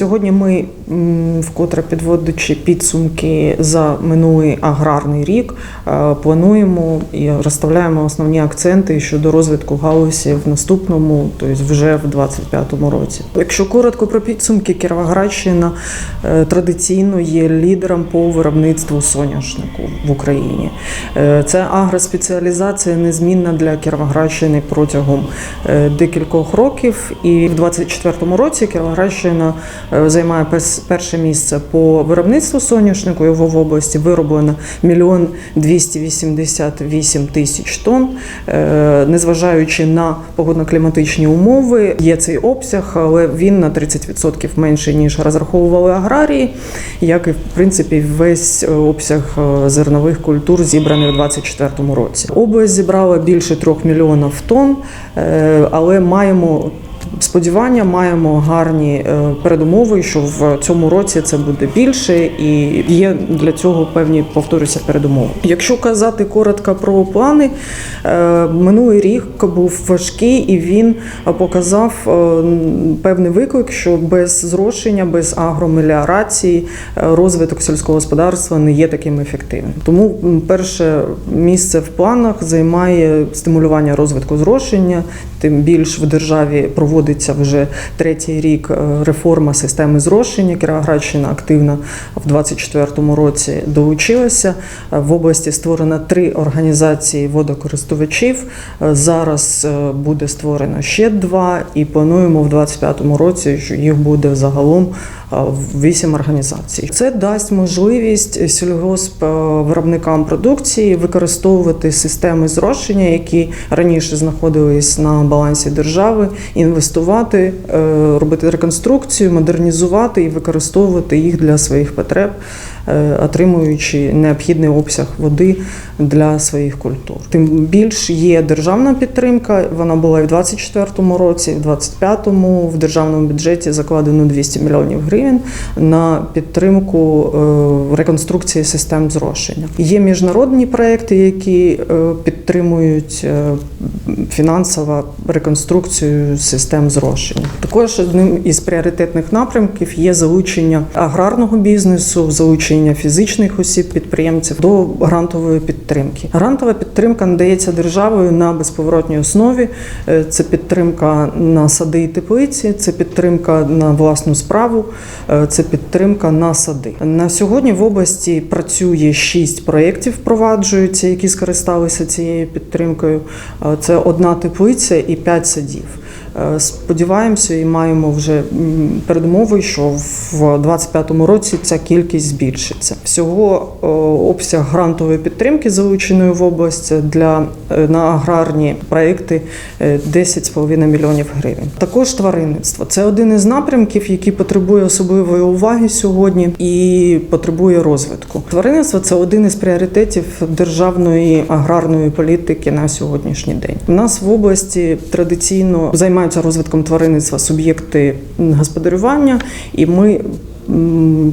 Сьогодні ми, вкотре підводячи підсумки за минулий аграрний рік, е, плануємо і розставляємо основні акценти щодо розвитку галузі в наступному, тобто вже в 2025 році. Якщо коротко про підсумки, Кіровоградщина е, традиційно є лідером по виробництву соняшнику в Україні. Е, Це агроспеціалізація незмінна для Кіровоградщини протягом декількох років. І в 2024 році Кіровоградщина займає перше місце по виробництву соняшнику. Його в області вироблено мільйон 288 тисяч тонн. Е, Незважаючи на погодно-кліматичні умови, є цей обсяг, але він на 30% менший ніж розраховували аграрії, як і в принципі весь е, обсяг е, зернових культур зібраний у 2024 році. Область зібрала більше 3 мільйонів тонн, е, але маємо сподівання, маємо гарні е, передумови, що в цьому році це буде більше, і є для цього певні повторюся передумови. Якщо казати коротко про плани, е, минулий рік був важкий і він показав е, певний виклик, що без зрошення, без агромеліорації розвиток сільського господарства не є таким ефективним. Тому перше місце в планах займає стимулювання розвитку зрошення. Тим більш в державі проводиться вже третій рік е, реформа системи зрошення. Кіровоградщина активно в 2024 році долучилася. Е, В області створено три організації водокористувачів. Е, Зараз буде створено ще два, і плануємо в 2025 році, що їх буде загалом вісім організацій. Це дасть можливість сільгосп виробникам продукції використовувати системи зрошення, які раніше знаходились на балансі держави, інвестувати, е, робити реконструкцію, модернізувати і використовувати їх для своїх потреб, отримуючи необхідний обсяг води для своїх культур. Тим більш є державна підтримка. Вона була і в 2024 році, і в 2025 в державному бюджеті закладено 200 мільйонів гривень на підтримку е, реконструкції систем зрошення. Є міжнародні проекти, які е, підтримують е, фінансово реконструкцію систем зрошення. Також одним із пріоритетних напрямків є залучення аграрного бізнесу, залучення фізичних осіб, підприємців до грантової підтримки. Грантова підтримка надається державою на безповоротній основі. Е, Це підтримка на сади і теплиці, це підтримка на власну справу, е, це підтримка на сади. На сьогодні в області працює шість проєктів, впроваджуються, які скористалися цією підтримкою. Е, Це одна теплиця і п'ять садів. Е, Сподіваємося і маємо вже передумови, що в 2025 році ця кількість збільшиться. Всього е, обсяг грантової підтримки, залученої в область для е, на аграрні проекти е, 10,5 мільйонів гривень. Також тваринництво це один із напрямків, який потребує особливої уваги сьогодні і потребує розвитку. Тваринництво це один із пріоритетів державної аграрної політики на сьогоднішній день. У нас в області традиційно займаються розвитком тваринництва суб'єкти господарювання, і ми.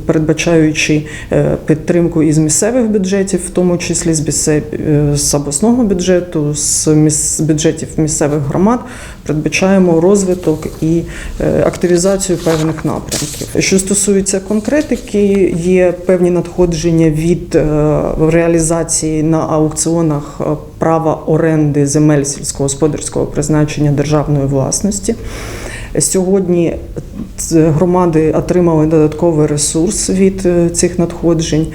Передбачаючи е, підтримку із місцевих бюджетів, в тому числі з е, обласного бюджету, з бюджетів місцевих громад, передбачаємо розвиток і е, активізацію певних напрямків. Що стосується конкретики, є певні надходження від реалізації на аукціонах права оренди земель сільськогосподарського призначення державної власності. Сьогодні громади отримали додатковий ресурс від е, цих надходжень.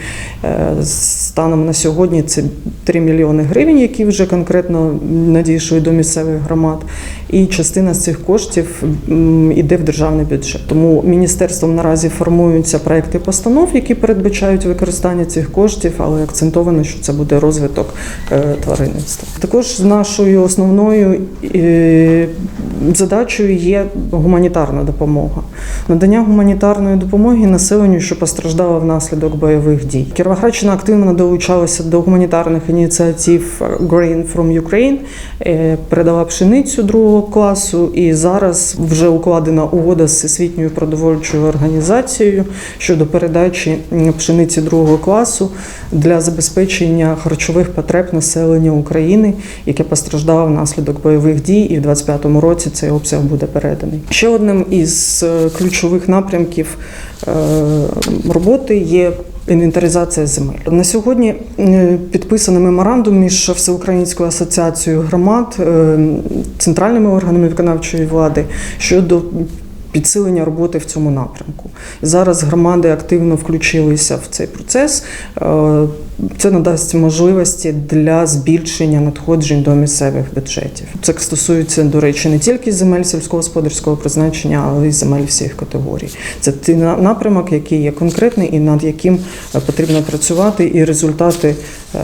Е, Станом на сьогодні це 3 мільйони гривень, які вже конкретно надійшли до місцевих громад. І частина з цих коштів м, іде в державний бюджет. Тому міністерством наразі формуються проекти постанов, які передбачають використання цих коштів, але акцентовано, що це буде розвиток е, тваринництва. Також нашою основною задачею є гуманітарна допомога. Надання гуманітарної допомоги населенню, що постраждало внаслідок бойових дій. Кіровоградщина активно долучалася до гуманітарних ініціатив Grain from Ukraine, е, передала пшеницю другого класу, і зараз вже укладена угода з Всесвітньою продовольчою організацією щодо передачі пшениці другого класу для забезпечення харчових потреб населення України, яке постраждало внаслідок бойових дій, і в 2025 році цей обсяг буде переданий. Ще одним із е, ключових напрямків е, роботи є. Інвентаризація земель на сьогодні е, підписаний меморандум між Всеукраїнською асоціацією громад, центральними органами виконавчої влади щодо підсилення роботи в цьому напрямку. Зараз громади активно включилися в цей процес. Це надасть можливості для збільшення надходжень до місцевих бюджетів. Це стосується, до речі, не тільки земель сільськогосподарського призначення, але й земель всіх категорій. Це той напрямок, який є конкретний і над яким е, потрібно працювати, і результати е,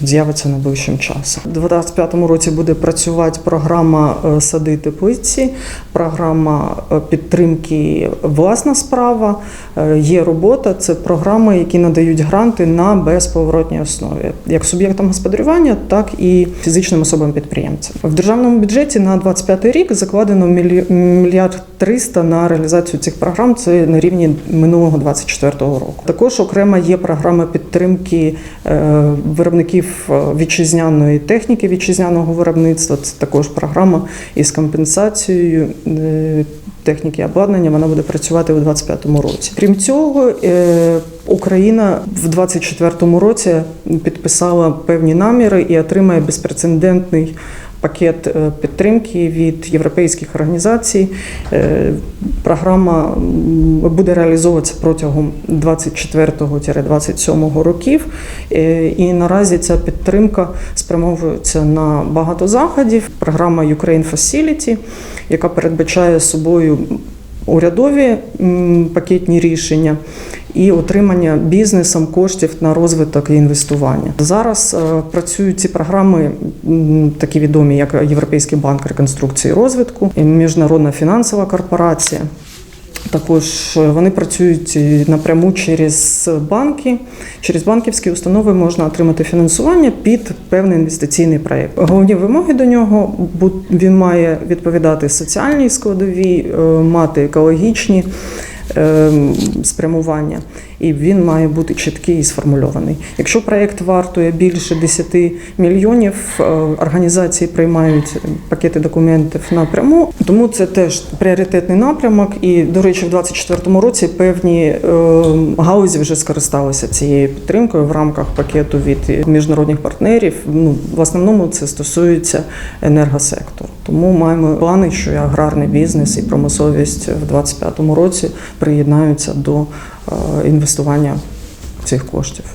з'являться найближчим часом. У 2025 році буде працювати програма е, сади теплиці, програма підтримки власна справа. Є робота, це програми, які надають гранти на безповоротній основі, як суб'єктам господарювання, так і фізичним особам підприємцям. В державному бюджеті на 25 рік закладено мільярд 300 на реалізацію цих програм. Це на рівні минулого 24 року. Також окремо є програма підтримки е, виробників е, вітчизняної техніки, вітчизняного виробництва. Це також програма із компенсацією. Техніки і обладнання вона буде працювати у 2025 році. Крім цього, е, Україна в 2024 році підписала певні наміри і отримає безпрецедентний пакет е, підтримки від європейських організацій. Е, Програма буде реалізовуватися протягом 24-27 років. Е, І наразі ця підтримка спрямовується на багато заходів. Програма Ukraine Facility, яка передбачає собою урядові пакетні рішення і отримання бізнесом коштів на розвиток і інвестування. Зараз е, працюють ці програми, такі відомі, як Європейський банк реконструкції і розвитку, Міжнародна фінансова корпорація. Також е, вони працюють напряму через банки. Через банківські установи можна отримати фінансування під певний інвестиційний проєкт. Головні вимоги до нього він має відповідати соціальній складовій, е, мати екологічні спрямування, і він має бути чіткий і сформульований. Якщо проєкт вартує більше 10 мільйонів, е, організації приймають пакети документів напряму, тому це теж пріоритетний напрямок. І, до речі, в 2024 році певні е, галузі вже скористалися цією підтримкою в рамках пакету від міжнародних партнерів. Ну, в основному це стосується енергосектору. Тому маємо плани, що і аграрний бізнес і промисловість в 2025 році приєднаються до е, інвестування цих коштів.